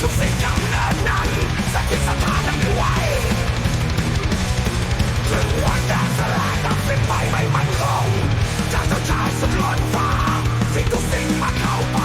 ทุกสิ่งอย่างนั้นนั้นสักที่สถานั้นไว้ถึงวันแดดสลายดัเป็นไปไม่มันคงจากเจ้าชายสุดล้นฟ้าที่ทุกสิ่งมาเข้าไป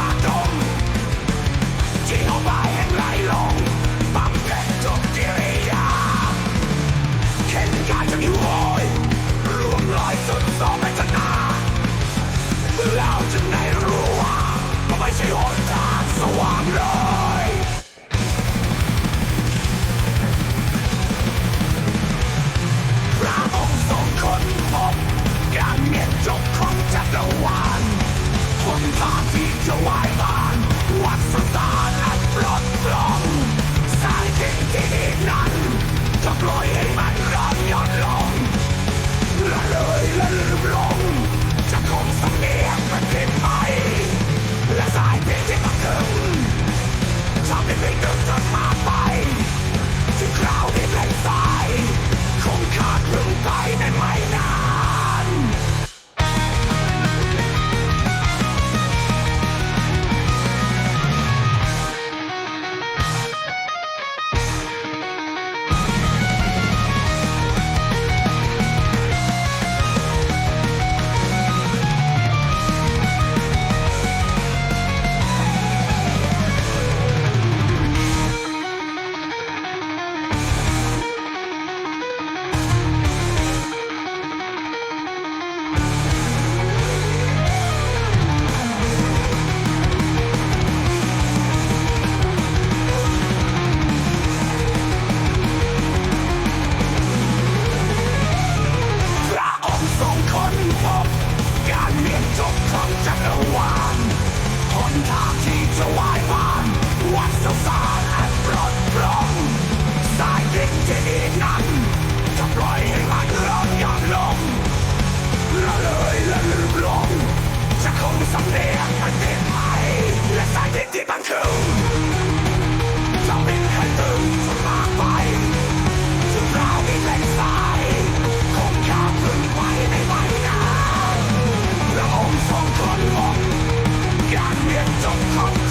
Don't